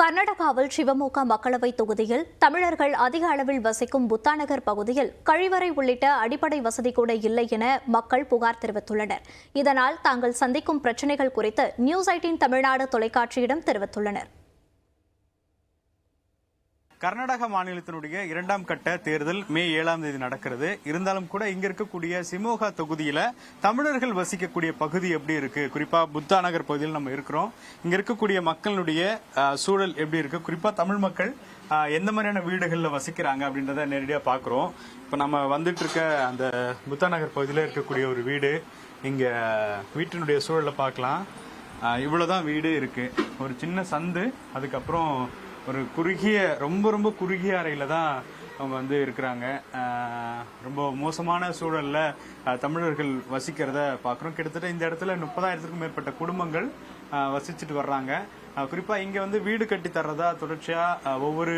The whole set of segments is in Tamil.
கர்நாடகாவில் சிவமோகா மக்களவை தொகுதியில் தமிழர்கள் அதிக அளவில் வசிக்கும் புத்தாநகர் பகுதியில் கழிவறை உள்ளிட்ட அடிப்படை வசதி கூட இல்லை என மக்கள் புகார் தெரிவித்துள்ளனர். இதனால் தாங்கள் சந்திக்கும் பிரச்சினைகள் குறித்து நியூஸ் எயிட்டின் தமிழ்நாடு தொலைக்காட்சியிடம் தெரிவித்துள்ளனர். கர்நாடக மாநிலத்தினுடைய இரண்டாம் கட்ட தேர்தல் மே ஏழாம் தேதி நடக்கிறது. இருந்தாலும் கூட இங்க இருக்கக்கூடிய சிமோகா தொகுதியில தமிழர்கள் வசிக்கக்கூடிய பகுதி எப்படி இருக்கு? குறிப்பா புத்தா நகர் பகுதியில் நம்ம இருக்கிறோம். இங்க இருக்கக்கூடிய மக்களுடைய சூழல் எப்படி இருக்கு? குறிப்பா தமிழ் மக்கள் எந்த மாதிரியான வீடுகளில் வசிக்கிறாங்க அப்படின்றத நேரடியா பாக்குறோம். இப்ப நம்ம வந்துட்டு இருக்க அந்த புத்தா நகர் பகுதியில இருக்கக்கூடிய ஒரு வீடு இங்க வீட்டினுடைய சூழலை பார்க்கலாம். அஹ், இவ்வளவுதான் வீடு இருக்கு. ஒரு சின்ன சந்து அதுக்கப்புறம் ஒரு குறுகிய ரொம்ப ரொம்ப குறுகிய அறையில தான் அவங்க வந்து இருக்கிறாங்க. ரொம்ப மோசமான சூழல்ல தமிழர்கள் வசிக்கிறத பார்க்குறோம். கிட்டத்தட்ட இந்த இடத்துல முப்பதாயிரத்துக்கும் மேற்பட்ட குடும்பங்கள் வசிச்சுட்டு வர்றாங்க. குறிப்பாக குறிப்பா இங்க வந்து வீடு கட்டி தர்றதா தொடர்ச்சியா ஒவ்வொரு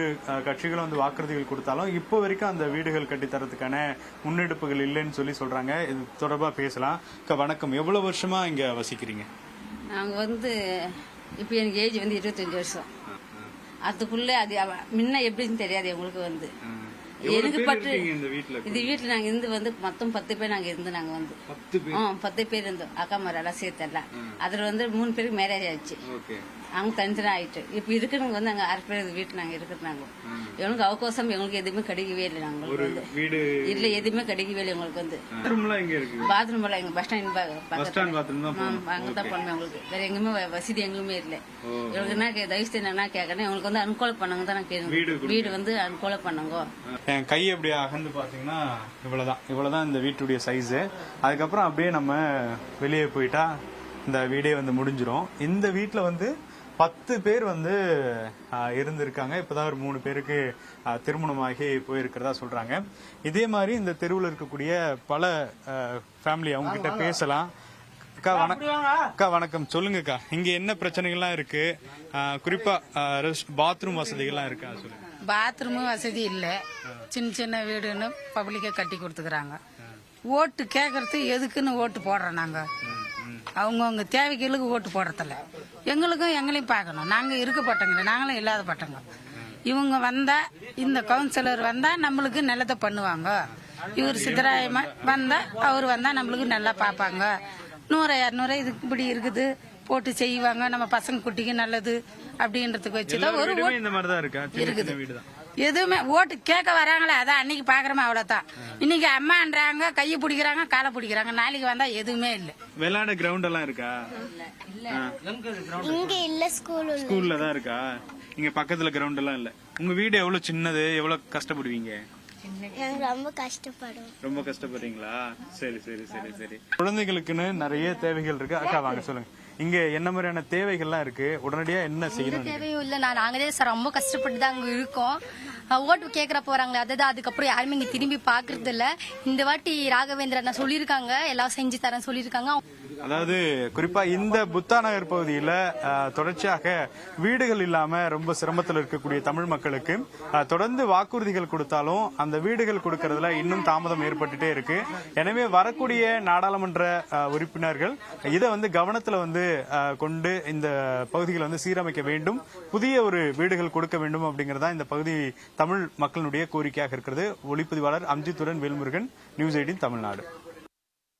கட்சிகளும் வந்து வாக்குறுதிகள் கொடுத்தாலும் இப்போ வரைக்கும் அந்த வீடுகள் கட்டி தரதுக்கான முன்னெடுப்புகள் இல்லைன்னு சொல்லி சொல்றாங்க. இது தொடர்பா பேசலாம். வணக்கம். எவ்வளவு வருஷமா இங்க வசிக்கிறீங்க? நாங்கள் வந்து இப்போ எனக்கு ஏஜ் வந்து இருபத்தஞ்சு வருஷம். அதுக்குள்ளே அது முன்ன எப்படின்னு தெரியாது எங்களுக்கு வந்து. எனக்கு பட்டு இது வீட்டில் நாங்கள் இருந்து வந்து மொத்தம் பத்து பேர் நாங்கள் இருந்து நாங்கள் வந்து. பத்து பேர்? இருந்தோம். அக்கா மாதிரி எல்லாம் சேர்த்தெல்லாம் அதில் வந்து மூணு பேருக்கு மேரேஜ் ஆயிடுச்சு. அவங்க தனித்தனி ஆயிட்டு. இப்போ இருக்கிறவங்க வந்து நாங்கள் ஆறு பேர் வீட்டில் நாங்கள் இருக்கிறாங்க எங்களுக்கு அவகாசம் எங்களுக்கு எதுவுமே கிடைக்கவே இல்லை நாங்களுக்கு வந்து. வீடு இல்லை எதுவுமே கிடைக்கவே இல்லை எங்களுக்கு வந்து. பாத்ரூம்லாம் எங்க இருக்கு? பாத்ரூம் எல்லாம் எங்கள் பஸ் ஸ்டாண்ட் அங்கே தான் பண்ணுவேன் உங்களுக்கு வேற எங்கேயுமே வ- வசதி எங்குமே இல்லை. இவங்களுக்கு என்ன தயவு செய்து என்ன கேட்கறேன் இவங்களுக்கு வந்து அனுகூலம் பண்ணுங்க தான் நான் வீடு கேட்கணும் வீடு வந்து அனுகூலம் பண்ணுங்க. என் கை அப்படியே அகந்து பாத்தீங்கன்னா இவ்வளவுதான். இவ்வளவுதான் இந்த வீட்டுடைய சைஸ் அதுக்கப்புறம் அப்படியே நம்ம வெளியே போயிட்டா இந்த வீடே வந்து முடிஞ்சிரும். இந்த வீட்ல வந்து பத்து பேர் வந்து இருந்திருக்காங்க. இப்பதான் ஒரு மூணு பேருக்கு திருமணமாகி போயிருக்கிறதா சொல்றாங்க. இதே மாதிரி இந்த தெருவில் இருக்கக்கூடிய பல ஃபேமிலி அவங்க கிட்ட பேசலாம். அக்கா வணக்கம் அக்கா வணக்கம். சொல்லுங்கக்கா. இங்க என்ன பிரச்சனைகள்லாம் இருக்கு? குறிப்பா பாத்ரூம் வசதிகள்லாம் இருக்கா? சொல்லுங்க. பாத்ரூமு வசதி இல்லை. சின்ன சின்ன வீடுன்னு பப்ளிக்கா கட்டி கொடுத்துக்கிறாங்க. ஓட்டு கேட்கறது எதுக்குன்னு ஓட்டு போடுறோம் நாங்க. அவங்கவுங்க தேவைகளுக்கு ஓட்டு போடுறதில்ல. எங்களுக்கும் எங்களையும் பார்க்கணும். நாங்க இருக்கப்பட்டவங்க நாங்களும் இல்லாத பட்டவங்க இவங்க வந்தா இந்த கவுன்சிலர் வந்தா நம்மளுக்கு நல்லதை பண்ணுவாங்க. இவர் சித்தராயமா வந்தா அவர் வந்தா நம்மளுக்கு நல்லா பார்ப்பாங்க. நூறு இரநூறு இதுக்கு இப்படி இருக்குது. போட்டு செய்வாங்க. நம்ம பசங்க குட்டிக்கு நல்லது அப்படின்றதுக்கு வச்சுதான் ஒரு வீடுமே எதுவுமே ஓட்டு கேட்க வராங்களே அதான் அன்னைக்கு பாக்குறோமே அவ்வளவுதான். இன்னைக்கு அம்மான்றாங்க கையை பிடிக்கிறாங்க காலை பிடிக்கிறாங்க. நாளைக்கு வந்தா எதுவுமே இல்லை. விளையாட கிரவுண்ட் எல்லாம் இருக்கா? இங்க இல்ல ஸ்கூல் ஸ்கூல்ல தான் இருக்கா? இங்க பக்கத்துல கிரவுண்ட் எல்லாம் இல்ல. உங்க வீடு எவ்வளவு சின்னது எவ்வளவு கஷ்டப்படுவீங்க? ரொம்ப கஷ்டப்படுவோம் ரொம்ப கஷ்டப்படுறீங்களா? சரி சரி சரி சரி. குழந்தைகளுக்குன்னு நிறைய தேவைகள் இருக்கு. அக்கா வாங்க சொல்லுங்க. இங்க என்ன மாதிரியான தேவைகள்லாம் இருக்கு? உடனடியா என்ன செய்யணும் தேவையும் இல்லை நான் நாங்களே சார் ரொம்ப கஷ்டப்பட்டு தான் அங்கே இருக்கோம். ஓட்டு கேட்குற போறாங்களே அதுதான். அதுக்கப்புறம் யாருமே இங்கே திரும்பி பார்க்கறது இல்ல. இந்த வாட்டி ராகவேந்திரன் சொல்லியிருக்காங்க எல்லாம் செஞ்சு தரேன் சொல்லியிருக்காங்க. அதாவது குறிப்பா இந்த புத்தா நகர் பகுதியில தொடர்ச்சியாக வீடுகள் இல்லாம ரொம்ப சிரமத்தில் இருக்கக்கூடிய தமிழ் மக்களுக்கு தொடர்ந்து வாக்குறுதிகள் கொடுத்தாலும் அந்த வீடுகள் கொடுக்கறதுல இன்னும் தாமதம் ஏற்பட்டுட்டே இருக்கு. எனவே வரக்கூடிய நாடாளுமன்ற உறுப்பினர்கள் இதை வந்து கவனத்துல வந்து கொண்டு இந்த பகுதிகளை வந்து சீரமைக்க வேண்டும். புதிய ஒரு வீடுகள் கொடுக்க வேண்டும் அப்படிங்கறதா இந்த பகுதி தமிழ் மக்களுடைய கோரிக்கையாக இருக்கிறது. ஒளிப்பதிவாளர் அம்ஜித்துடன் வேல்முருகன் நியூஸ் எயிட்டின் தமிழ்நாடு.